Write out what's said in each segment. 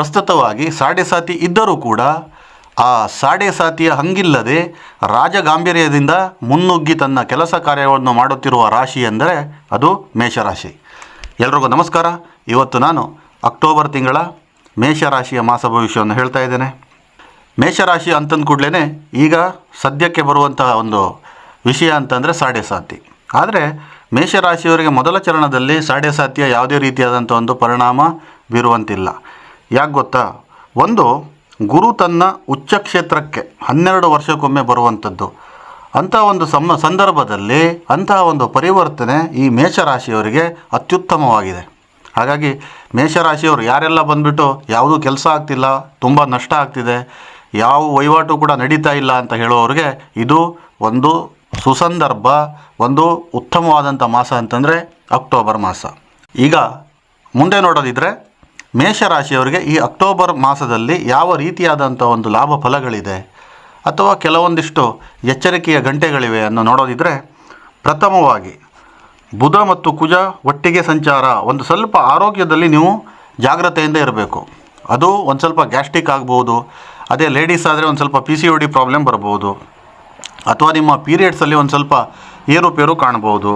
ಪ್ರಸ್ತುತವಾಗಿ ಸಾಡೆ ಸಾತಿ ಇದ್ದರೂ ಕೂಡ ಆ ಸಾಡೆ ಸಾತಿಯ ಹಂಗಿಲ್ಲದೆ ರಾಜಗಾಂಭೀರ್ಯದಿಂದ ಮುನ್ನುಗ್ಗಿ ತನ್ನ ಕೆಲಸ ಕಾರ್ಯವನ್ನು ಮಾಡುತ್ತಿರುವ ರಾಶಿ ಎಂದರೆ ಅದು ಮೇಷರಾಶಿ. ಎಲ್ರಿಗೂ ನಮಸ್ಕಾರ. ಇವತ್ತು ನಾನು ಅಕ್ಟೋಬರ್ ತಿಂಗಳ ಮೇಷರಾಶಿಯ ಮಾಸ ಭವಿಷ್ಯವನ್ನು ಹೇಳ್ತಾ ಇದ್ದೇನೆ. ಮೇಷರಾಶಿ ಅಂತಂದ ಕೂಡಲೇ ಈಗ ಸದ್ಯಕ್ಕೆ ಬರುವಂತಹ ಒಂದು ವಿಷಯ ಅಂತಂದರೆ ಸಾಡೆ ಸಾತಿ. ಆದರೆ ಮೇಷರಾಶಿಯವರಿಗೆ ಮೊದಲ ಚರಣದಲ್ಲಿ ಸಾಡೆ ಸಾತಿಯ ಯಾವುದೇ ರೀತಿಯಾದಂಥ ಒಂದು ಪರಿಣಾಮ ಬೀರುವಂತಿಲ್ಲ. ಯಾಕೆ ಗೊತ್ತಾ? ಒಂದು, ಗುರು ತನ್ನ ಉಚ್ಚ ಕ್ಷೇತ್ರಕ್ಕೆ ಹನ್ನೆರಡು ವರ್ಷಕ್ಕೊಮ್ಮೆ ಬರುವಂಥದ್ದು. ಅಂಥ ಒಂದು ಸಮ, ಸಂದರ್ಭದಲ್ಲಿ ಅಂತಹ ಒಂದು ಪರಿವರ್ತನೆ ಈ ಮೇಷರಾಶಿಯವರಿಗೆ ಅತ್ಯುತ್ತಮವಾಗಿದೆ. ಹಾಗಾಗಿ ಮೇಷರಾಶಿಯವರು ಯಾರೆಲ್ಲ ಬಂದುಬಿಟ್ಟು ಯಾವುದೂ ಕೆಲಸ ಆಗ್ತಿಲ್ಲ, ತುಂಬ ನಷ್ಟ ಆಗ್ತಿದೆ, ಯಾವ ವಹಿವಾಟು ಕೂಡ ನಡೀತಾ ಇಲ್ಲ ಅಂತ ಹೇಳುವವರಿಗೆ ಇದು ಒಂದು ಸುಸಂದರ್ಭ, ಒಂದು ಉತ್ತಮವಾದಂಥ ಮಾಸ ಅಂತಂದರೆ ಅಕ್ಟೋಬರ್ ಮಾಸ. ಈಗ ಮುಂದೆ ನೋಡೋದಿದ್ರೆ ಮೇಷರಾಶಿಯವರಿಗೆ ಈ ಅಕ್ಟೋಬರ್ ಮಾಸದಲ್ಲಿ ಯಾವ ರೀತಿಯಾದಂಥ ಒಂದು ಲಾಭ ಫಲಗಳಿದೆ ಅಥವಾ ಕೆಲವೊಂದಿಷ್ಟು ಎಚ್ಚರಿಕೆಯ ಗಂಟೆಗಳಿವೆ ಅನ್ನೋ ನೋಡೋದಿದ್ರೆ ಪ್ರಥಮವಾಗಿ ಬುಧ ಮತ್ತು ಕುಜ ಒಟ್ಟಿಗೆ ಸಂಚಾರ, ಒಂದು ಸ್ವಲ್ಪ ಆರೋಗ್ಯದಲ್ಲಿ ನೀವು ಜಾಗ್ರತೆಯಿಂದ ಇರಬೇಕು. ಅದು ಒಂದು ಸ್ವಲ್ಪ ಗ್ಯಾಸ್ಟ್ರಿಕ್ ಆಗ್ಬೋದು, ಅದೇ ಲೇಡೀಸ್ ಆದರೆ ಒಂದು ಸ್ವಲ್ಪ P C O D problem ಬರ್ಬೋದು, ಅಥವಾ ನಿಮ್ಮ ಪೀರಿಯಡ್ಸಲ್ಲಿ ಒಂದು ಸ್ವಲ್ಪ ಏರುಪೇರು ಕಾಣ್ಬೋದು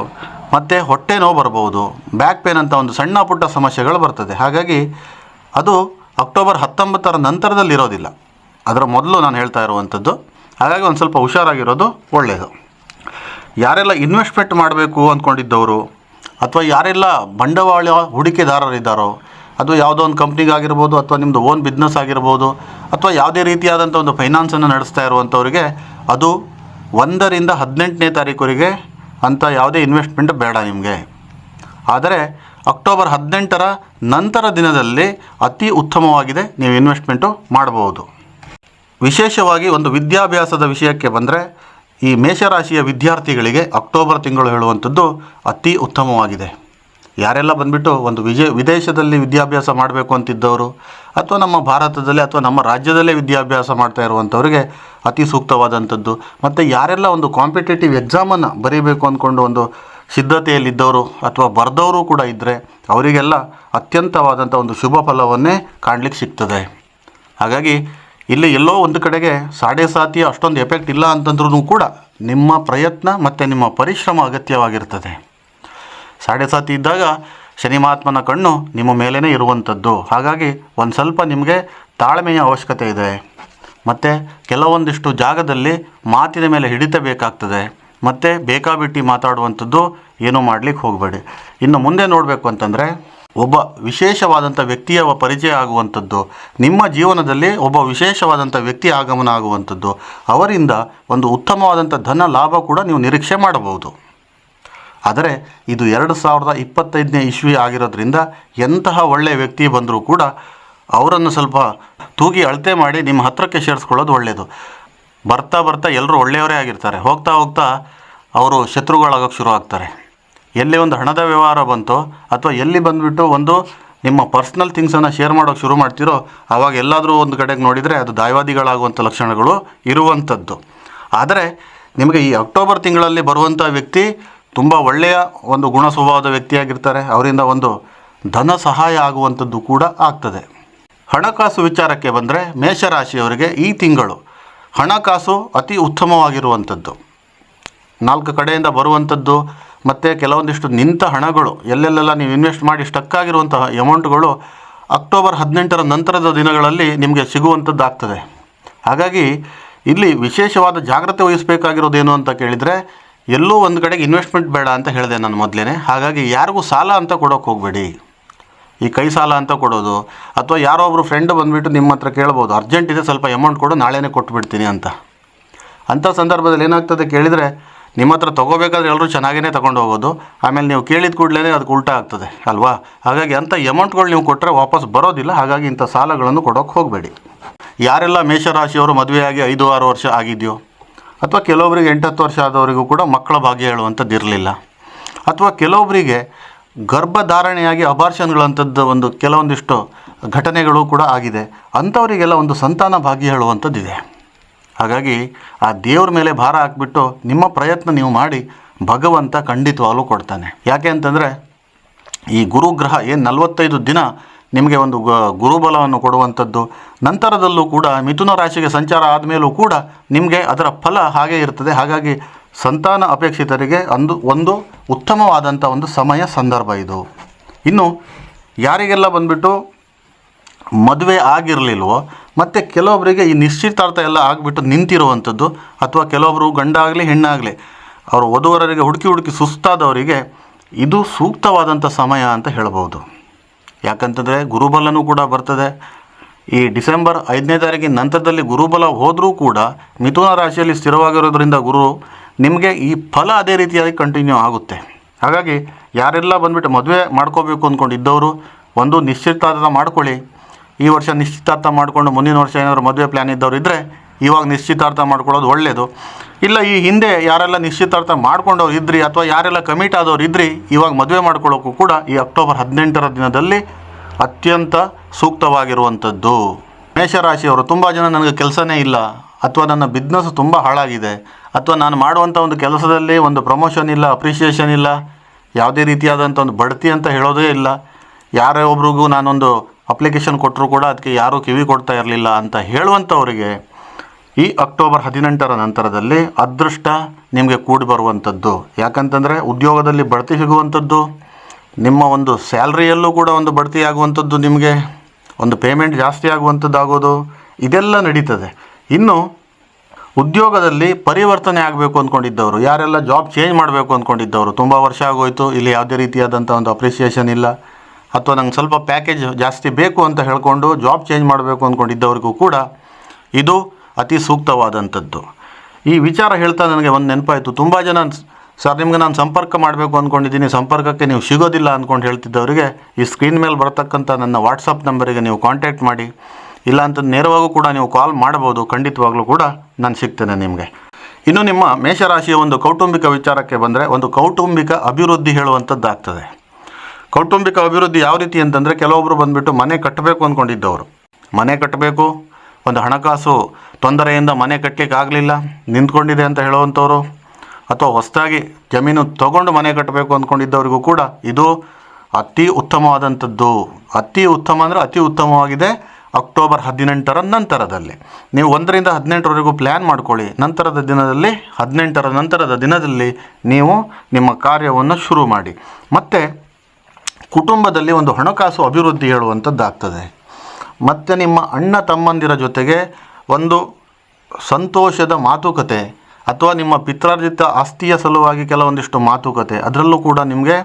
ಮತ್ತು ಹೊಟ್ಟೆ ನೋವು ಬರಬಹುದು ಬ್ಯಾಕ್ ಪೇನ್ ಅಂತ ಒಂದು ಸಣ್ಣ ಪುಟ್ಟ ಸಮಸ್ಯೆಗಳು ಬರ್ತದೆ. ಹಾಗಾಗಿ ಅದು ಅಕ್ಟೋಬರ್ ಹತ್ತೊಂಬತ್ತರ ನಂತರದಲ್ಲಿ ಇರೋದಿಲ್ಲ. ಅದರ ಮೊದಲು ನಾನು ಹೇಳ್ತಾ ಇರುವಂಥದ್ದು. ಹಾಗಾಗಿ ಒಂದು ಸ್ವಲ್ಪ ಹುಷಾರಾಗಿರೋದು ಒಳ್ಳೆಯದು ಯಾರೆಲ್ಲ ಇನ್ವೆಸ್ಟ್ಮೆಂಟ್ ಮಾಡಬೇಕು ಅಂದ್ಕೊಂಡಿದ್ದವರು, ಅಥವಾ ಯಾರೆಲ್ಲ ಬಂಡವಾಳ ಹೂಡಿಕೆದಾರರಿದ್ದಾರೋ, ಅದು ಯಾವುದೋ ಒಂದು ಕಂಪ್ನಿಗಾಗಿರ್ಬೋದು ಅಥವಾ ನಿಮ್ಮದು ಓನ್ ಬಿಸ್ನೆಸ್ ಆಗಿರ್ಬೋದು, ಅಥವಾ ಯಾವುದೇ ರೀತಿಯಾದಂಥ ಒಂದು ಫೈನಾನ್ಸನ್ನು ನಡೆಸ್ತಾ ಇರುವಂಥವರಿಗೆ ಅದು ಒಂದರಿಂದ ಹದಿನೆಂಟನೇ ತಾರೀಕುವರೆಗೆ ಅಂಥ ಯಾವುದೇ ಇನ್ವೆಸ್ಟ್ಮೆಂಟ್ ಬೇಡ ನಿಮಗೆ. ಆದರೆ ಅಕ್ಟೋಬರ್ ಹದಿನೆಂಟರ ನಂತರ ದಿನದಲ್ಲಿ ಅತಿ ಉತ್ತಮವಾಗಿದೆ, ನೀವು ಇನ್ವೆಸ್ಟ್ಮೆಂಟು ಮಾಡಬಹುದು. ವಿಶೇಷವಾಗಿ ಒಂದು ವಿದ್ಯಾಭ್ಯಾಸದ ವಿಷಯಕ್ಕೆ ಬಂದರೆ, ಈ ಮೇಷರಾಶಿಯ ವಿದ್ಯಾರ್ಥಿಗಳಿಗೆ ಅಕ್ಟೋಬರ್ ತಿಂಗಳು ಹೇಳುವಂಥದ್ದು ಅತಿ ಉತ್ತಮವಾಗಿದೆ. ಯಾರೆಲ್ಲ ಬಂದುಬಿಟ್ಟು ಒಂದು ವಿಜಯ ವಿದೇಶದಲ್ಲಿ ವಿದ್ಯಾಭ್ಯಾಸ ಮಾಡಬೇಕು ಅಂತಿದ್ದವರು, ಅಥವಾ ನಮ್ಮ ಭಾರತದಲ್ಲಿ ಅಥವಾ ನಮ್ಮ ರಾಜ್ಯದಲ್ಲೇ ವಿದ್ಯಾಭ್ಯಾಸ ಮಾಡ್ತಾ ಇರುವಂಥವ್ರಿಗೆ ಅತಿ ಸೂಕ್ತವಾದಂಥದ್ದು. ಮತ್ತು ಯಾರೆಲ್ಲ ಒಂದು ಕಾಂಪಿಟೇಟಿವ್ ಎಕ್ಸಾಮನ್ನು ಬರೀಬೇಕು ಅಂದ್ಕೊಂಡು ಒಂದು ಸಿದ್ಧತೆಯಲ್ಲಿದ್ದವರು ಅಥವಾ ಬರೆದವರು ಕೂಡ ಇದ್ದರೆ ಅವರಿಗೆಲ್ಲ ಅತ್ಯಂತವಾದಂಥ ಒಂದು ಶುಭ ಫಲವನ್ನೇ ಕಾಣಲಿಕ್ಕೆ ಸಿಗ್ತದೆ. ಹಾಗಾಗಿ ಇಲ್ಲಿ ಎಲ್ಲೋ ಒಂದು ಕಡೆಗೆ ಸಾಡೆ ಸಾತಿಯ ಅಷ್ಟೊಂದು ಎಫೆಕ್ಟ್ ಇಲ್ಲ ಅಂತಂದ್ರೂ ಕೂಡ ನಿಮ್ಮ ಪ್ರಯತ್ನ ಮತ್ತು ನಿಮ್ಮ ಪರಿಶ್ರಮ ಅಗತ್ಯವಾಗಿರ್ತದೆ. ಸಾಡೆ ಸಾತಿ ಇದ್ದಾಗ ಶನಿ ಮಹಾತ್ಮನ ಕಣ್ಣು ನಿಮ್ಮ ಮೇಲೇ ಇರುವಂಥದ್ದು. ಹಾಗಾಗಿ ಒಂದು ಸ್ವಲ್ಪ ನಿಮಗೆ ತಾಳ್ಮೆಯ ಅವಶ್ಯಕತೆ ಇದೆ. ಮತ್ತು ಕೆಲವೊಂದಿಷ್ಟು ಜಾಗದಲ್ಲಿ ಮಾತಿನ ಮೇಲೆ ಹಿಡಿತ ಬೇಕಾಗ್ತದೆ. ಮತ್ತು ಬೇಕಾಬಿಟ್ಟಿ ಮಾತಾಡುವಂಥದ್ದು ಏನೂ ಮಾಡಲಿಕ್ಕೆ ಹೋಗಬೇಡಿ. ಇನ್ನು ಮುಂದೆ ನೋಡಬೇಕು ಅಂತಂದರೆ ಒಬ್ಬ ವಿಶೇಷವಾದಂಥ ವ್ಯಕ್ತಿಯ ಪರಿಚಯ ಆಗುವಂಥದ್ದು, ನಿಮ್ಮ ಜೀವನದಲ್ಲಿ ಒಬ್ಬ ವಿಶೇಷವಾದಂಥ ವ್ಯಕ್ತಿ ಆಗಮನ ಆಗುವಂಥದ್ದು, ಅವರಿಂದ ಒಂದು ಉತ್ತಮವಾದಂಥ ಧನ ಲಾಭ ಕೂಡ ನೀವು ನಿರೀಕ್ಷೆ ಮಾಡಬಹುದು. ಆದರೆ ಇದು ಎರಡು ಸಾವಿರದ ಇಪ್ಪತ್ತೈದನೇ ಇಶ್ವಿ ಆಗಿರೋದ್ರಿಂದ ಎಂತಹ ಒಳ್ಳೆಯ ವ್ಯಕ್ತಿ ಬಂದರೂ ಕೂಡ ಅವರನ್ನು ಸ್ವಲ್ಪ ತೂಗಿ ಅಳತೆ ಮಾಡಿ ನಿಮ್ಮ ಹತ್ರಕ್ಕೆ ಸೇರಿಸ್ಕೊಳ್ಳೋದು ಒಳ್ಳೆಯದು. ಬರ್ತಾ ಬರ್ತಾ ಎಲ್ಲರೂ ಒಳ್ಳೆಯವರೇ ಆಗಿರ್ತಾರೆ. ಹೋಗ್ತಾ ಹೋಗ್ತಾ ಅವರು ಶತ್ರುಗಳಾಗೋಕ್ಕೆ ಶುರು ಆಗ್ತಾರೆ. ಎಲ್ಲಿ ಒಂದು ಹಣದ ವ್ಯವಹಾರ ಬಂತೋ ಅಥವಾ ಎಲ್ಲಿ ಬಂದುಬಿಟ್ಟು ಒಂದು ನಿಮ್ಮ ಪರ್ಸ್ನಲ್ ಥಿಂಗ್ಸನ್ನು ಶೇರ್ ಮಾಡೋಕ್ಕೆ ಶುರು ಮಾಡ್ತೀರೋ ಆವಾಗ ಎಲ್ಲಾದರೂ ಒಂದು ಕಡೆಗೆ ನೋಡಿದರೆ ಅದು ದಾಯವಾದಿಗಳಾಗುವಂಥ ಲಕ್ಷಣಗಳು ಇರುವಂಥದ್ದು ಆದರೆ ನಿಮಗೆ ಈ ಅಕ್ಟೋಬರ್ ತಿಂಗಳಲ್ಲಿ ಬರುವಂಥ ವ್ಯಕ್ತಿ ತುಂಬ ಒಳ್ಳೆಯ ಒಂದು ಗುಣ ಸ್ವಭಾವದ ವ್ಯಕ್ತಿಯಾಗಿರ್ತಾರೆ. ಅವರಿಂದ ಒಂದು ಧನ ಸಹಾಯ ಆಗುವಂಥದ್ದು ಕೂಡ ಆಗ್ತದೆ. ಹಣಕಾಸು ವಿಚಾರಕ್ಕೆ ಬಂದರೆ ಮೇಷರಾಶಿಯವರಿಗೆ ಈ ತಿಂಗಳು ಹಣಕಾಸು ಅತಿ ಉತ್ತಮವಾಗಿರುವಂಥದ್ದು. ನಾಲ್ಕು ಕಡೆಯಿಂದ ಬರುವಂಥದ್ದು, ಮತ್ತು ಕೆಲವೊಂದಿಷ್ಟು ನಿಂತ ಹಣಗಳು, ಎಲ್ಲೆಲ್ಲೆಲ್ಲ ನೀವು ಇನ್ವೆಸ್ಟ್ ಮಾಡಿ ಸ್ಟಕ್ ಆಗಿರುವಂತಹ ಅಮೌಂಟ್ಗಳು ಅಕ್ಟೋಬರ್ ಹದಿನೆಂಟರ ನಂತರದ ದಿನಗಳಲ್ಲಿ ನಿಮಗೆ ಸಿಗುವಂಥದ್ದು ಆಗ್ತದೆ. ಹಾಗಾಗಿ ಇಲ್ಲಿ ವಿಶೇಷವಾದ ಜಾಗ್ರತೆ ವಹಿಸಬೇಕಾಗಿರೋದೇನು ಅಂತ ಕೇಳಿದರೆ ಎಲ್ಲೂ ಒಂದು ಕಡೆಗೆ ಇನ್ವೆಸ್ಟ್ಮೆಂಟ್ ಬೇಡ ಅಂತ ಹೇಳಿದೆ ನಾನು ಮೊದಲೇ ಹಾಗಾಗಿ ಯಾರಿಗೂ ಸಾಲ ಅಂತ ಕೊಡೋಕೆ ಹೋಗಬೇಡಿ. ಈ ಕೈ ಸಾಲ ಅಂತ ಕೊಡೋದು, ಅಥವಾ ಯಾರೋ ಒಬ್ಬರು ಫ್ರೆಂಡ್ ಬಂದುಬಿಟ್ಟು ನಿಮ್ಮ ಹತ್ರ ಕೇಳ್ಬೋದು ಅರ್ಜೆಂಟ್ ಇದೆ, ಸ್ವಲ್ಪ ಅಮೌಂಟ್ ಕೊಡು, ನಾಳೆನೇ ಕೊಟ್ಬಿಡ್ತೀನಿ ಅಂತ. ಅಂಥ ಸಂದರ್ಭದಲ್ಲಿ ಏನಾಗ್ತದೆ ಕೇಳಿದರೆ, ನಿಮ್ಮ ಹತ್ರ ತೊಗೋಬೇಕಾದ್ರೆ ಎಲ್ಲರೂ ಚೆನ್ನಾಗೇ ತೊಗೊಂಡು ಹೋಗೋದು. ಆಮೇಲೆ ನೀವು ಕೇಳಿದ ಕೂಡಲೇ ಅದಕ್ಕೆ ಉಲ್ಟಾ ಆಗ್ತದೆ, ಅಲ್ವಾ? ಹಾಗಾಗಿ ಅಂಥ ಅಮೌಂಟ್ಗಳು ನೀವು ಕೊಟ್ಟರೆ ವಾಪಸ್ ಬರೋದಿಲ್ಲ. ಹಾಗಾಗಿ ಇಂಥ ಸಾಲಗಳನ್ನು ಕೊಡೋಕೆ ಹೋಗಬೇಡಿ. ಯಾರೆಲ್ಲ ಮೇಷರಾಶಿಯವರು ಮದುವೆಯಾಗಿ ಐದು, ಆರು ವರ್ಷ ಆಗಿದೆಯೋ ಅಥವಾ ಕೆಲವೊಬ್ಬರಿಗೆ ಎಂಟತ್ತು ವರ್ಷ ಆದವರಿಗೂ ಕೂಡ ಮಕ್ಕಳ ಭಾಗ್ಯ ಹೇಳುವಂಥದ್ದು ಇರಲಿಲ್ಲ. ಅಥವಾ ಕೆಲವೊಬ್ಬರಿಗೆ ಗರ್ಭಧಾರಣೆಯಾಗಿ ಅಬಾರ್ಷನ್ಗಳಂಥದ್ದು ಒಂದು ಕೆಲವೊಂದಿಷ್ಟು ಘಟನೆಗಳು ಕೂಡ ಆಗಿದೆ. ಅಂಥವರಿಗೆಲ್ಲ ಒಂದು ಸಂತಾನ ಭಾಗ್ಯ ಹೇಳುವಂಥದ್ದಿದೆ. ಹಾಗಾಗಿ ಆ ದೇವ್ರ ಮೇಲೆ ಭಾರ ಹಾಕ್ಬಿಟ್ಟು ನಿಮ್ಮ ಪ್ರಯತ್ನ ನೀವು ಮಾಡಿ ಭಗವಂತ ಖಂಡಿತವಾಗ್ಲೂ ಕೊಡ್ತಾನೆ. ಯಾಕೆ ಅಂತಂದರೆ ಈ ಗುರುಗ್ರಹ ಏನು ನಲವತ್ತೈದು ದಿನ ನಿಮಗೆ ಒಂದು ಗ- ಗುರುಬಲವನ್ನು ಕೊಡುವಂಥದ್ದು. ನಂತರದಲ್ಲೂ ಕೂಡ ಮಿಥುನ ರಾಶಿಗೆ ಸಂಚಾರ ಆದಮೇಲೂ ಕೂಡ ನಿಮಗೆ ಅದರ ಫಲ ಹಾಗೇ ಇರ್ತದೆ. ಹಾಗಾಗಿ ಸಂತಾನ ಅಪೇಕ್ಷಿತರಿಗೆ ಅಂದು ಒಂದು ಉತ್ತಮವಾದಂಥ ಒಂದು ಸಮಯ ಸಂದರ್ಭ ಇದು. ಇನ್ನು ಯಾರಿಗೆಲ್ಲ ಬಂದುಬಿಟ್ಟು ಮದುವೆ ಆಗಿರಲಿಲ್ವೋ, ಮತ್ತು ಕೆಲವೊಬ್ಬರಿಗೆ ಈ ನಿಶ್ಚಿತಾರ್ಥ ಎಲ್ಲ ಆಗಿಬಿಟ್ಟು ನಿಂತಿರುವಂಥದ್ದು, ಅಥವಾ ಕೆಲವೊಬ್ಬರು ಗಂಡಾಗಲಿ, ಹೆಣ್ಣಾಗಲಿ, ಅವರು ವಧುವರರಿಗೆ ಹುಡುಕಿ ಹುಡುಕಿ ಸುಸ್ತಾದವರಿಗೆ ಇದು ಸೂಕ್ತವಾದಂಥ ಸಮಯ ಅಂತ ಹೇಳ್ಬೋದು. ಯಾಕಂತಂದರೆ ಗುರುಬಲನೂ ಕೂಡ ಬರ್ತದೆ. ಈ ಡಿಸೆಂಬರ್ ಐದನೇ ತಾರೀಕಿನ ನಂತರದಲ್ಲಿ ಗುರುಬಲ ಹೋದರೂ ಕೂಡ ಮಿಥುನ ರಾಶಿಯಲ್ಲಿ ಸ್ಥಿರವಾಗಿರೋದ್ರಿಂದ ಗುರು ನಿಮಗೆ ಈ ಫಲ ಅದೇ ರೀತಿಯಾಗಿ ಕಂಟಿನ್ಯೂ ಆಗುತ್ತೆ. ಹಾಗಾಗಿ ಯಾರೆಲ್ಲ ಬಂದುಬಿಟ್ಟು ಮದುವೆ ಮಾಡ್ಕೋಬೇಕು ಅಂದ್ಕೊಂಡಿದ್ದವರು ಒಂದು ನಿಶ್ಚಿತಾರ್ಥ ಮಾಡ್ಕೊಳ್ಳಿ. ಈ ವರ್ಷ ನಿಶ್ಚಿತಾರ್ಥ ಮಾಡಿಕೊಂಡು ಮುಂದಿನ ವರ್ಷ ಏನಾದರೂ ಮದುವೆ ಪ್ಲ್ಯಾನ್ ಇದ್ದವರು ಇದ್ದರೆ ಇವಾಗ ನಿಶ್ಚಿತಾರ್ಥ ಮಾಡ್ಕೊಳ್ಳೋದು ಒಳ್ಳೆಯದು ಇಲ್ಲ, ಈ ಹಿಂದೆ ಯಾರೆಲ್ಲ ನಿಶ್ಚಿತಾರ್ಥ ಮಾಡ್ಕೊಂಡವ್ರು ಇದ್ರಿ ಅಥವಾ ಯಾರೆಲ್ಲ ಕಮಿಟ್ ಆದವ್ರು ಇದ್ರಿ, ಇವಾಗ ಮದುವೆ ಮಾಡ್ಕೊಳ್ಳೋಕ್ಕೂ ಕೂಡ ಈ ಅಕ್ಟೋಬರ್ ಹದಿನೆಂಟರ ದಿನದಲ್ಲಿ ಅತ್ಯಂತ ಸೂಕ್ತವಾಗಿರುವಂಥದ್ದು. ಮೇಷರಾಶಿಯವರು ತುಂಬ ಜನ ನನಗೆ ಕೆಲಸನೇ ಇಲ್ಲ, ಅಥವಾ ನನ್ನ ಬಿಸ್ನೆಸ್ ತುಂಬ ಹಾಳಾಗಿದೆ, ಅಥವಾ ನಾನು ಮಾಡುವಂಥ ಒಂದು ಕೆಲಸದಲ್ಲಿ ಒಂದು ಪ್ರಮೋಷನ್ ಇಲ್ಲ ಅಪ್ರಿಷಿಯೇಷನ್ ಇಲ್ಲ, ಯಾವುದೇ ರೀತಿಯಾದಂಥ ಒಂದು ಬಡ್ತಿ ಅಂತ ಹೇಳೋದೇ ಇಲ್ಲ. ಯಾರೇ ಒಬ್ರಿಗೂ ನಾನೊಂದು ಅಪ್ಲಿಕೇಶನ್ ಕೊಟ್ಟರು ಕೂಡ ಅದಕ್ಕೆ ಯಾರೂ ಕಿವಿ ಕೊಡ್ತಾ ಇರಲಿಲ್ಲ ಅಂತ ಹೇಳುವಂಥವರಿಗೆ ಈ ಅಕ್ಟೋಬರ್ ಹದಿನೆಂಟರ ನಂತರದಲ್ಲಿ ಅದೃಷ್ಟ ನಿಮಗೆ ಕೂಡಿ ಬರುವಂಥದ್ದು. ಯಾಕಂತಂದರೆ ಉದ್ಯೋಗದಲ್ಲಿ ಬಡ್ತಿ ಸಿಗುವಂಥದ್ದು, ನಿಮ್ಮ ಒಂದು ಸ್ಯಾಲ್ರಿಯಲ್ಲೂ ಕೂಡ ಒಂದು ಬಡ್ತಿ ಆಗುವಂಥದ್ದು ನಿಮಗೆ, ಒಂದು ಪೇಮೆಂಟ್ ಜಾಸ್ತಿ ಆಗುವಂಥದ್ದು ಆಗೋದು ಇದೆಲ್ಲ ನಡೀತದೆ. ಇನ್ನು ಉದ್ಯೋಗದಲ್ಲಿ ಪರಿವರ್ತನೆ ಆಗಬೇಕು ಅಂದ್ಕೊಂಡಿದ್ದವರು, ಯಾರೆಲ್ಲ ಜಾಬ್ ಚೇಂಜ್ ಮಾಡಬೇಕು ಅಂದ್ಕೊಂಡಿದ್ದವರು, ತುಂಬ ವರ್ಷ ಆಗೋಯಿತು, ಇಲ್ಲಿ ಯಾವುದೇ ರೀತಿಯಾದಂಥ ಒಂದು ಅಪ್ರಿಸಿಯೇಷನ್ ಇಲ್ಲ, ಅಥವಾ ನಂಗೆ ಸ್ವಲ್ಪ ಪ್ಯಾಕೇಜ್ ಜಾಸ್ತಿ ಬೇಕು ಅಂತ ಹೇಳಿಕೊಂಡು ಜಾಬ್ ಚೇಂಜ್ ಮಾಡಬೇಕು ಅಂದ್ಕೊಂಡಿದ್ದವ್ರಿಗೂ ಕೂಡ ಇದು ಅತಿ ಸೂಕ್ತವಾದಂಥದ್ದು. ಈ ವಿಚಾರ ಹೇಳ್ತಾ ನನಗೆ ಒಂದು ನೆನಪಾಯಿತು. ತುಂಬ ಜನ ಸರ್ ನಿಮ್ಗೆ ನಾನು ಸಂಪರ್ಕ ಮಾಡಬೇಕು ಅಂದ್ಕೊಂಡಿದ್ದೀನಿ ಸಂಪರ್ಕಕ್ಕೆ ನೀವು ಸಿಗೋದಿಲ್ಲ ಅಂದ್ಕೊಂಡು ಹೇಳ್ತಿದ್ದವರಿಗೆ ಈ ಸ್ಕ್ರೀನ್ ಮೇಲೆ ಬರತಕ್ಕಂಥ ನನ್ನ ವಾಟ್ಸಪ್ ನಂಬರಿಗೆ ನೀವು ಕಾಂಟ್ಯಾಕ್ಟ್ ಮಾಡಿ. ಇಲ್ಲ ಅಂತ ನೇರವಾಗೂ ಕೂಡ ನೀವು ಕಾಲ್ ಮಾಡ್ಬೋದು. ಖಂಡಿತವಾಗ್ಲೂ ಕೂಡ ನಾನು ಸಿಗ್ತೇನೆ ನಿಮಗೆ. ಇನ್ನು ನಿಮ್ಮ ಮೇಷರಾಶಿಯ ಒಂದು ಕೌಟುಂಬಿಕ ವಿಚಾರಕ್ಕೆ ಬಂದರೆ ಒಂದು ಕೌಟುಂಬಿಕ ಅಭಿವೃದ್ಧಿ ಹೇಳುವಂಥದ್ದಾಗ್ತದೆ. ಕೌಟುಂಬಿಕ ಅಭಿವೃದ್ಧಿ ಯಾವ ರೀತಿ ಅಂತಂದರೆ ಕೆಲವೊಬ್ಬರು ಬಂದುಬಿಟ್ಟು ಮನೆ ಕಟ್ಟಬೇಕು ಅಂದ್ಕೊಂಡಿದ್ದವರು ಮನೆ ಕಟ್ಟಬೇಕು, ಒಂದು ಹಣಕಾಸು ತೊಂದರೆಯಿಂದ ಮನೆ ಕಟ್ಟಲಿಕ್ಕೆ ಆಗಲಿಲ್ಲ ನಿಂತ್ಕೊಂಡಿದೆ ಅಂತ ಹೇಳುವಂಥವ್ರು, ಅಥವಾ ಹೊಸದಾಗಿ ಜಮೀನು ತಗೊಂಡು ಮನೆ ಕಟ್ಟಬೇಕು ಅಂದ್ಕೊಂಡಿದ್ದವರಿಗೂ ಕೂಡ ಇದು ಅತಿ ಉತ್ತಮವಾದಂಥದ್ದು. ಅತಿ ಉತ್ತಮ ಅಂದರೆ ಅತಿ ಉತ್ತಮವಾಗಿದೆ ಅಕ್ಟೋಬರ್ ಹದಿನೆಂಟರ ನಂತರದಲ್ಲಿ. ನೀವು ಒಂದರಿಂದ ಹದಿನೆಂಟರವರೆಗೂ ಪ್ಲ್ಯಾನ್ ಮಾಡ್ಕೊಳ್ಳಿ. ನಂತರದ ದಿನದಲ್ಲಿ, ಹದಿನೆಂಟರ ನಂತರದ ದಿನದಲ್ಲಿ ನೀವು ನಿಮ್ಮ ಕಾರ್ಯವನ್ನು ಶುರು ಮಾಡಿ. ಮತ್ತು ಕುಟುಂಬದಲ್ಲಿ ಒಂದು ಹಣಕಾಸು ಅಭಿವೃದ್ಧಿ ಹೇಳುವಂಥದ್ದಾಗ್ತದೆ. ಮತ್ತು ನಿಮ್ಮ ಅಣ್ಣ ತಮ್ಮಂದಿರ ಜೊತೆಗೆ ಒಂದು ಸಂತೋಷದ ಮಾತುಕತೆ ಅಥವಾ ನಿಮ್ಮ ಪಿತ್ರಾರ್ಜಿತ ಆಸ್ತಿಯ ಸಲುವಾಗಿ ಕೆಲವೊಂದಿಷ್ಟು ಮಾತುಕತೆ, ಅದರಲ್ಲೂ ಕೂಡ ನಿಮಗೆ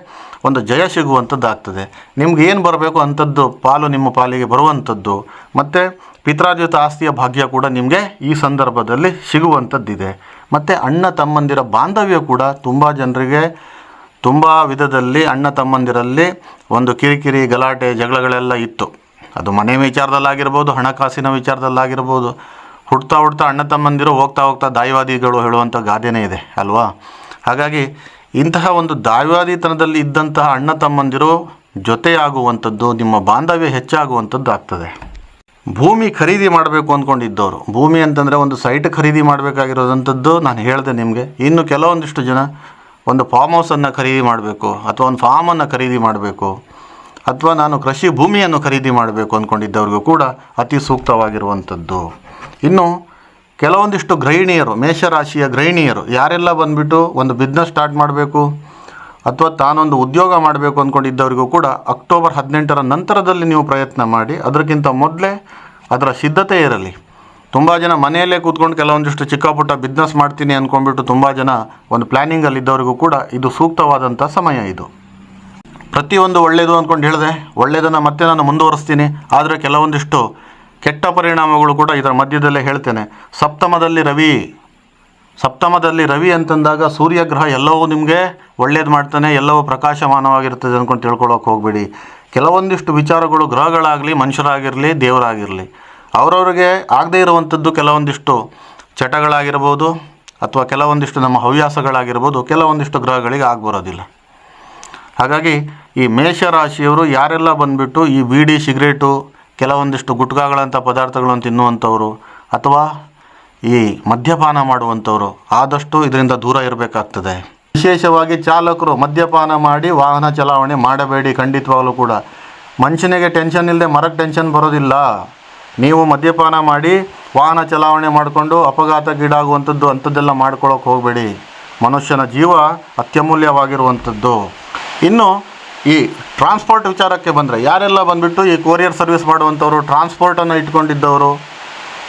ಒಂದು ಜಯ ಸಿಗುವಂಥದ್ದಾಗ್ತದೆ ನಿಮ್ಗೆ ಏನು ಬರಬೇಕು ಅಂಥದ್ದು ಪಾಲು ನಿಮ್ಮ ಪಾಲಿಗೆ ಬರುವಂಥದ್ದು ಮತ್ತು ಪಿತ್ರಾರ್ಜಿತ ಆಸ್ತಿಯ ಭಾಗ್ಯ ಕೂಡ ನಿಮಗೆ ಈ ಸಂದರ್ಭದಲ್ಲಿ ಸಿಗುವಂಥದ್ದಿದೆ ಮತ್ತು ಅಣ್ಣ ತಮ್ಮಂದಿರ ಬಾಂಧವ್ಯ ಕೂಡ ತುಂಬ ಜನರಿಗೆ ತುಂಬ ವಿಧದಲ್ಲಿ ಅಣ್ಣ ತಮ್ಮಂದಿರಲ್ಲಿ ಒಂದು ಕಿರಿಕಿರಿ ಗಲಾಟೆ ಜಗಳಗಳೆಲ್ಲ ಇತ್ತು. ಅದು ಮನೆ ವಿಚಾರದಲ್ಲಾಗಿರ್ಬೋದು, ಹಣಕಾಸಿನ ವಿಚಾರದಲ್ಲಾಗಿರ್ಬೋದು, ಹುಡ್ತಾ ಹುಡ್ತಾ ಅಣ್ಣ ತಮ್ಮಂದಿರು ಹೋಗ್ತಾ ಹೋಗ್ತಾ ದಾಯವಾದಿಗಳು ಹೇಳುವಂಥ ಗಾದೆನೇ ಇದೆ, ಅಲ್ವಾ? ಹಾಗಾಗಿ ಇಂತಹ ಒಂದು ದಾಯವಾದಿತನದಲ್ಲಿ ಇದ್ದಂತಹ ಅಣ್ಣ ತಮ್ಮಂದಿರು ಜೊತೆಯಾಗುವಂಥದ್ದು, ನಿಮ್ಮ ಬಾಂಧವ್ಯ ಹೆಚ್ಚಾಗುವಂಥದ್ದು ಆಗ್ತದೆ. ಭೂಮಿ ಖರೀದಿ ಮಾಡಬೇಕು ಅಂದ್ಕೊಂಡಿದ್ದವರು. ಭೂಮಿ ಅಂತಂದರೆ ಒಂದು ಸೈಟ್ ಖರೀದಿ ಮಾಡಬೇಕಾಗಿರೋದಂಥದ್ದು ನಾನು ಹೇಳಿದೆ ನಿಮಗೆ. ಇನ್ನು ಕೆಲವೊಂದಿಷ್ಟು ಜನ ಒಂದು ಫಾರ್ಮ್ ಹೌಸನ್ನು ಖರೀದಿ ಮಾಡಬೇಕು ಅಥವಾ ಒಂದು ಫಾರ್ಮನ್ನು ಖರೀದಿ ಮಾಡಬೇಕು. ಅಥವಾ ನಾನು ಕೃಷಿ ಭೂಮಿಯನ್ನು ಖರೀದಿ ಮಾಡಬೇಕು ಅಂದ್ಕೊಂಡಿದ್ದವ್ರಿಗೂ ಕೂಡ ಅತಿ ಸೂಕ್ತವಾಗಿರುವಂಥದ್ದು. ಇನ್ನು ಕೆಲವೊಂದಿಷ್ಟು ಗೃಹಿಣಿಯರು, ಮೇಷರಾಶಿಯ ಗೃಹಿಣಿಯರು, ಯಾರೆಲ್ಲ ಬಂದುಬಿಟ್ಟು ಒಂದು ಬಿಸ್ನೆಸ್ ಸ್ಟಾರ್ಟ್ ಮಾಡಬೇಕು ಅಥವಾ ತಾನೊಂದು ಉದ್ಯೋಗ ಮಾಡಬೇಕು ಅಂದ್ಕೊಂಡಿದ್ದವರಿಗೂ ಕೂಡ ಅಕ್ಟೋಬರ್ ಹದಿನೆಂಟರ ನಂತರದಲ್ಲಿ ನೀವು ಪ್ರಯತ್ನ ಮಾಡಿ, ಅದಕ್ಕಿಂತ ಮೊದಲೇ ಅದರ ಸಿದ್ಧತೆ ಇರಲಿ. ತುಂಬ ಜನ ಮನೆಯಲ್ಲೇ ಕೂತ್ಕೊಂಡು ಕೆಲವೊಂದಿಷ್ಟು ಚಿಕ್ಕ ಪುಟ್ಟ ಬಿಸ್ನೆಸ್ ಮಾಡ್ತೀನಿ ಅಂದ್ಕೊಂಡ್ಬಿಟ್ಟು ತುಂಬ ಜನ ಒಂದು ಪ್ಲ್ಯಾನಿಂಗಲ್ಲಿದ್ದವರಿಗೂ ಕೂಡ ಇದು ಸೂಕ್ತವಾದಂಥ ಸಮಯ ಇದು. ಪ್ರತಿಯೊಂದು ಒಳ್ಳೆಯದು ಅಂದ್ಕೊಂಡು ಹೇಳಿದೆ ಒಳ್ಳೆಯದನ್ನು ಮತ್ತೆ ನಾನು ಮುಂದುವರಿಸ್ತೀನಿ, ಆದರೆ ಕೆಲವೊಂದಿಷ್ಟು ಕೆಟ್ಟ ಪರಿಣಾಮಗಳು ಕೂಡ ಇದರ ಮಧ್ಯದಲ್ಲೇ ಹೇಳ್ತೇನೆ. ಸಪ್ತಮದಲ್ಲಿ ರವಿ. ಸಪ್ತಮದಲ್ಲಿ ರವಿ ಅಂತಂದಾಗ ಸೂರ್ಯಗ್ರಹ ಎಲ್ಲವೂ ನಿಮಗೆ ಒಳ್ಳೇದು ಮಾಡ್ತಾನೆ, ಎಲ್ಲವೂ ಪ್ರಕಾಶಮಾನವಾಗಿರ್ತದೆ ಅಂದ್ಕೊಂಡು ತಿಳ್ಕೊಳ್ಳೋಕೆ ಹೋಗಬೇಡಿ. ಕೆಲವೊಂದಿಷ್ಟು ವಿಚಾರಗಳು ಗ್ರಹಗಳಾಗಲಿ, ಮನುಷ್ಯರಾಗಿರಲಿ, ದೇವರಾಗಿರಲಿ, ಅವರವ್ರಿಗೆ ಆಗದೇ ಇರುವಂಥದ್ದು ಕೆಲವೊಂದಿಷ್ಟು ಚಟಗಳಾಗಿರ್ಬೋದು ಅಥವಾ ಕೆಲವೊಂದಿಷ್ಟು ನಮ್ಮ ಹವ್ಯಾಸಗಳಾಗಿರ್ಬೋದು, ಕೆಲವೊಂದಿಷ್ಟು ಗ್ರಹಗಳಿಗೆ ಆಗ್ಬರೋದಿಲ್ಲ. ಹಾಗಾಗಿ ಈ ಮೇಷರಾಶಿಯವರು ಯಾರೆಲ್ಲ ಬಂದುಬಿಟ್ಟು ಈ ಬೀಡಿ, ಸಿಗರೇಟು, ಕೆಲವೊಂದಿಷ್ಟು ಗುಟ್ಕಾಗಳಂಥ ಪದಾರ್ಥಗಳನ್ನು ತಿನ್ನುವಂಥವ್ರು ಅಥವಾ ಈ ಮದ್ಯಪಾನ ಮಾಡುವಂಥವ್ರು ಆದಷ್ಟು ಇದರಿಂದ ದೂರ ಇರಬೇಕಾಗ್ತದೆ. ವಿಶೇಷವಾಗಿ ಚಾಲಕರು ಮದ್ಯಪಾನ ಮಾಡಿ ವಾಹನ ಚಲಾವಣೆ ಮಾಡಬೇಡಿ ಖಂಡಿತವಾಗಲೂ ಕೂಡ. ಮನುಷ್ಯನಿಗೆ ಟೆನ್ಷನ್ ಇಲ್ಲದೆ ಮರಕ್ಕೆ ಟೆನ್ಷನ್ ಬರೋದಿಲ್ಲ. ನೀವು ಮದ್ಯಪಾನ ಮಾಡಿ ವಾಹನ ಚಲಾವಣೆ ಮಾಡಿಕೊಂಡು ಅಪಘಾತಕ್ಕೀಡಾಗುವಂಥದ್ದು ಅಂಥದ್ದೆಲ್ಲ ಮಾಡ್ಕೊಳ್ಳೋಕೆ ಹೋಗಬೇಡಿ. ಮನುಷ್ಯನ ಜೀವ ಅತ್ಯಮೂಲ್ಯವಾಗಿರುವಂಥದ್ದು. ಇನ್ನು ಈ ಟ್ರಾನ್ಸ್ಪೋರ್ಟ್ ವಿಚಾರಕ್ಕೆ ಬಂದರೆ, ಯಾರೆಲ್ಲ ಬಂದುಬಿಟ್ಟು ಈ ಕೊರಿಯರ್ ಸರ್ವಿಸ್ ಮಾಡುವಂಥವ್ರು ಟ್ರಾನ್ಸ್ಪೋರ್ಟನ್ನು ಇಟ್ಕೊಂಡಿದ್ದವರು,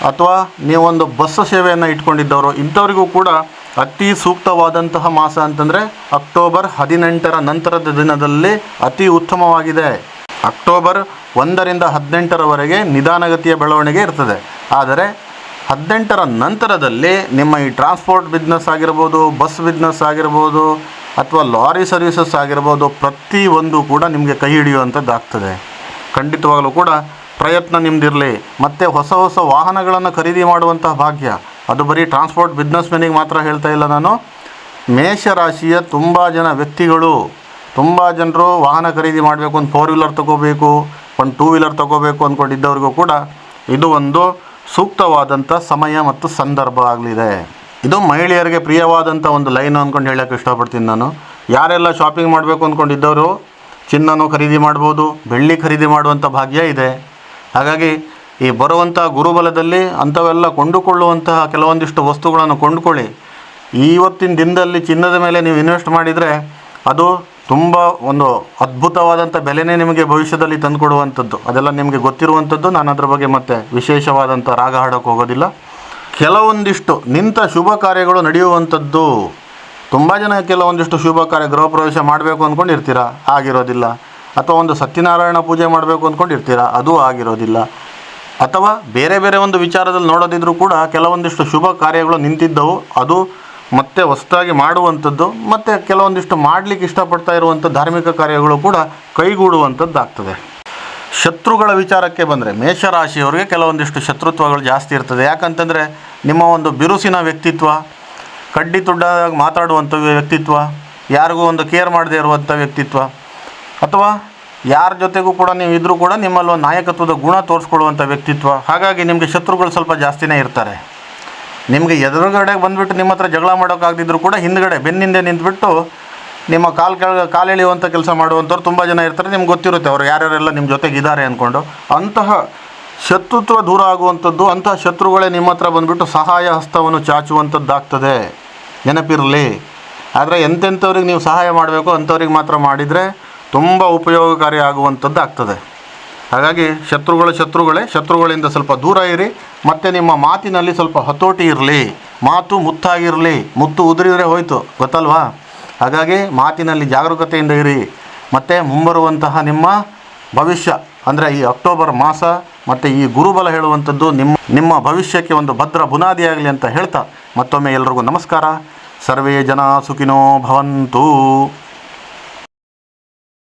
ಅಥವಾ ನೀವೊಂದು ಬಸ್ ಸೇವೆಯನ್ನು ಇಟ್ಕೊಂಡಿದ್ದವರು, ಇಂಥವರಿಗೂ ಕೂಡ ಅತಿ ಸೂಕ್ತವಾದಂತಹ ಮಾಸ ಅಂತಂದರೆ ಅಕ್ಟೋಬರ್ ಹದಿನೆಂಟರ ನಂತರದ ದಿನದಲ್ಲಿ ಅತಿ ಉತ್ತಮವಾಗಿದೆ. ಅಕ್ಟೋಬರ್ ಒಂದರಿಂದ ಹದಿನೆಂಟರವರೆಗೆ ನಿಧಾನಗತಿಯ ಬೆಳವಣಿಗೆ ಇರ್ತದೆ. ಆದರೆ ಹದಿನೆಂಟರ ನಂತರದಲ್ಲಿ ನಿಮ್ಮ ಈ ಟ್ರಾನ್ಸ್ಪೋರ್ಟ್ ಬಿಸ್ನೆಸ್ ಆಗಿರ್ಬೋದು ಬಸ್ ಬಿಸ್ನೆಸ್ ಆಗಿರ್ಬೋದು ಅಥವಾ ಲಾರಿ ಸರ್ವಿಸಸ್ ಆಗಿರ್ಬೋದು ಪ್ರತಿಯೊಂದು ಕೂಡ ನಿಮಗೆ ಕೈ ಹಿಡಿಯುವಂಥದ್ದಾಗ್ತದೆ ಖಂಡಿತವಾಗಲೂ ಕೂಡ ಪ್ರಯತ್ನ ನಿಮ್ಮದಿರಲಿ ಮತ್ತು ಹೊಸ ಹೊಸ ವಾಹನಗಳನ್ನು ಖರೀದಿ ಮಾಡುವಂತಹ ಭಾಗ್ಯ. ಅದು ಬರೀ ಟ್ರಾನ್ಸ್ಪೋರ್ಟ್ ಬಿಸ್ನೆಸ್ಮೆನಿಗೆ ಮಾತ್ರ ಹೇಳ್ತಾ ಇಲ್ಲ ನಾನು. ಮೇಷರಾಶಿಯ ತುಂಬ ಜನ ವ್ಯಕ್ತಿಗಳು, ತುಂಬ ಜನರು ವಾಹನ ಖರೀದಿ ಮಾಡಬೇಕು ಒಂದು ಫೋರ್ ವೀಲರ್ ತಗೋಬೇಕು, ಒಂದು ಟೂ ವೀಲರ್ ತಗೋಬೇಕು ಅಂದ್ಕೊಂಡಿದ್ದವ್ರಿಗೂ ಕೂಡ ಇದು ಒಂದು ಸೂಕ್ತವಾದಂಥ ಸಮಯ ಮತ್ತು ಸಂದರ್ಭ ಆಗಲಿದೆ. ಇದು ಮಹಿಳೆಯರಿಗೆ ಪ್ರಿಯವಾದಂಥ ಒಂದು ಲೈನ್ ಅಂದ್ಕೊಂಡು ಹೇಳೋಕ್ಕೆ ಇಷ್ಟಪಡ್ತೀನಿ ನಾನು. ಯಾರೆಲ್ಲ ಶಾಪಿಂಗ್ ಮಾಡಬೇಕು ಅಂದ್ಕೊಂಡಿದ್ದವರು ಚಿನ್ನನೂ ಖರೀದಿ ಮಾಡ್ಬೋದು, ಬೆಳ್ಳಿ ಖರೀದಿ ಮಾಡುವಂಥ ಭಾಗ್ಯ ಇದೆ. ಹಾಗಾಗಿ ಈ ಬರುವಂಥ ಗುರುಬಲದಲ್ಲಿ ಅಂಥವೆಲ್ಲ ಕೊಂಡುಕೊಳ್ಳುವಂತಹ ಕೆಲವೊಂದಿಷ್ಟು ವಸ್ತುಗಳನ್ನು ಕೊಂಡುಕೊಳ್ಳಿ. ಇವತ್ತಿನ ದಿನದಲ್ಲಿ ಚಿನ್ನದ ಮೇಲೆ ನೀವು ಇನ್ವೆಸ್ಟ್ ಮಾಡಿದರೆ ಅದು ತುಂಬ ಒಂದು ಅದ್ಭುತವಾದಂಥ ಬೆಲೆನೇ ನಿಮಗೆ ಭವಿಷ್ಯದಲ್ಲಿ ತಂದುಕೊಡುವಂಥದ್ದು. ಅದೆಲ್ಲ ನಿಮಗೆ ಗೊತ್ತಿರುವಂಥದ್ದು. ನಾನು ಅದರ ಬಗ್ಗೆ ಮತ್ತೆ ವಿಶೇಷವಾದಂಥ ರಾಗ ಹಾಡೋಕ್ಕೆ ಹೋಗೋದಿಲ್ಲ. ಕೆಲವೊಂದಿಷ್ಟು ನಿಂತ ಶುಭ ಕಾರ್ಯಗಳು ನಡೆಯುವಂಥದ್ದು. ತುಂಬ ಜನ ಕೆಲವೊಂದಿಷ್ಟು ಶುಭ ಕಾರ್ಯ ಗೃಹ ಪ್ರವೇಶ ಮಾಡಬೇಕು ಅಂದ್ಕೊಂಡಿರ್ತೀರ? ಆಗಿರೋದಿಲ್ಲ. ಅಥವಾ ಒಂದು ಸತ್ಯನಾರಾಯಣ ಪೂಜೆ ಮಾಡಬೇಕು ಅಂದ್ಕೊಂಡಿರ್ತೀರ? ಅದು ಆಗಿರೋದಿಲ್ಲ. ಅಥವಾ ಬೇರೆ ಬೇರೆ ಒಂದು ವಿಚಾರದಲ್ಲಿ ನೋಡೋದಿದ್ರೂ ಕೂಡ ಕೆಲವೊಂದಿಷ್ಟು ಶುಭ ಕಾರ್ಯಗಳು ನಿಂತಿದ್ದವು. ಅದು ಮತ್ತೆ ಹೊಸದಾಗಿ ಮಾಡುವಂಥದ್ದು, ಮತ್ತು ಕೆಲವೊಂದಿಷ್ಟು ಮಾಡಲಿಕ್ಕೆ ಇಷ್ಟಪಡ್ತಾ ಇರುವಂಥ ಧಾರ್ಮಿಕ ಕಾರ್ಯಗಳು ಕೂಡ ಕೈಗೂಡುವಂಥದ್ದು ಆಗ್ತದೆ ಶತ್ರುಗಳ ವಿಚಾರಕ್ಕೆ ಬಂದರೆ ಮೇಷರಾಶಿಯವರಿಗೆ ಕೆಲವೊಂದಿಷ್ಟು ಶತ್ರುತ್ವಗಳು ಜಾಸ್ತಿ ಇರ್ತದೆ. ಯಾಕಂತಂದರೆ ನಿಮ್ಮ ಒಂದು ಬಿರುಸಿನ ವ್ಯಕ್ತಿತ್ವ, ಕಡ್ಡಿ ತುಡ್ಡಾಗಿ ಮಾತಾಡುವಂಥ ವ್ಯಕ್ತಿತ್ವ, ಯಾರಿಗೂ ಒಂದು ಕೇರ್ ಮಾಡದೇ ಇರುವಂಥ ವ್ಯಕ್ತಿತ್ವ, ಅಥವಾ ಯಾರ ಜೊತೆಗೂ ಕೂಡ ನೀವು ಇದ್ದರೂ ಕೂಡ ನಿಮ್ಮಲ್ಲಿ ಒಂದು ನಾಯಕತ್ವದ ಗುಣ ತೋರಿಸ್ಕೊಡುವಂಥ ವ್ಯಕ್ತಿತ್ವ. ಹಾಗಾಗಿ ನಿಮಗೆ ಶತ್ರುಗಳು ಸ್ವಲ್ಪ ಜಾಸ್ತಿನೇ ಇರ್ತಾರೆ. ನಿಮಗೆ ಎದುರುಗಡೆ ಬಂದುಬಿಟ್ಟು ನಿಮ್ಮ ಹತ್ರ ಜಗಳ ಮಾಡೋಕ್ಕಾಗದಿದ್ರು ಕೂಡ ಹಿಂದ್ಗಡೆ, ಬೆನ್ನಿಂದೆ ನಿಂತುಬಿಟ್ಟು ನಿಮ್ಮ ಕಾಲು ಕೆಳಗೆ, ಕಾಲೆಳೆಯುವಂಥ ಕೆಲಸ ಮಾಡುವಂಥವ್ರು ತುಂಬ ಜನ ಇರ್ತಾರೆ. ನಿಮ್ಗೆ ಗೊತ್ತಿರುತ್ತೆ ಅವರು ಯಾರ್ಯಾರೆಲ್ಲ ನಿಮ್ಮ ಜೊತೆಗಿದ್ದಾರೆ ಅಂದ್ಕೊಂಡು. ಅಂತಹ ಶತ್ರುತ್ವ ದೂರ ಆಗುವಂಥದ್ದು ಅಂತಹ ಶತ್ರುಗಳೇ ನಿಮ್ಮ ಹತ್ರ ಬಂದುಬಿಟ್ಟು ಸಹಾಯ ಹಸ್ತವನ್ನು ಚಾಚುವಂಥದ್ದಾಗ್ತದೆ. ನೆನಪಿರಲಿ. ಆದರೆ ಎಂತೆಂಥವ್ರಿಗೆ ನೀವು ಸಹಾಯ ಮಾಡಬೇಕು ಅಂಥವ್ರಿಗೆ ಮಾತ್ರ ಮಾಡಿದರೆ ತುಂಬ ಉಪಯೋಗಕಾರಿ ಆಗುವಂಥದ್ದು ಆಗ್ತದೆ ಹಾಗಾಗಿ ಶತ್ರುಗಳ ಶತ್ರುಗಳೇ, ಶತ್ರುಗಳಿಂದ ಸ್ವಲ್ಪ ದೂರ ಇರಿ, ಮತ್ತು ನಿಮ್ಮ ಮಾತಿನಲ್ಲಿ ಸ್ವಲ್ಪ ಹತೋಟಿ ಇರಲಿ, ಮಾತು ಮುತ್ತಾಗಿರಲಿ, ಮುತ್ತು ಉದುರಿದ್ರೆ ಹೋಯಿತು, ಗೊತ್ತಲ್ವಾ? ಹಾಗಾಗಿ ಮಾತಿನಲ್ಲಿ ಜಾಗರೂಕತೆಯಿಂದ ಇರಿ, ಮತ್ತು ಮುಂಬರುವಂತಹ ನಿಮ್ಮ ಭವಿಷ್ಯ. ಅಂದರೆ ಈ ಅಕ್ಟೋಬರ್ ಮಾಸ ಮತ್ತು ಈ ಗುರುಬಲ ಹೇಳುವಂಥದ್ದು ನಿಮ್ಮ ನಿಮ್ಮ ಭವಿಷ್ಯಕ್ಕೆ ಒಂದು ಭದ್ರ ಬುನಾದಿಯಾಗಲಿ ಅಂತ ಹೇಳ್ತಾ ಮತ್ತೊಮ್ಮೆ ಎಲ್ರಿಗೂ ನಮಸ್ಕಾರ. ಸರ್ವೇ ಜನ ಸುಖಿನೋ ಭವಂತು.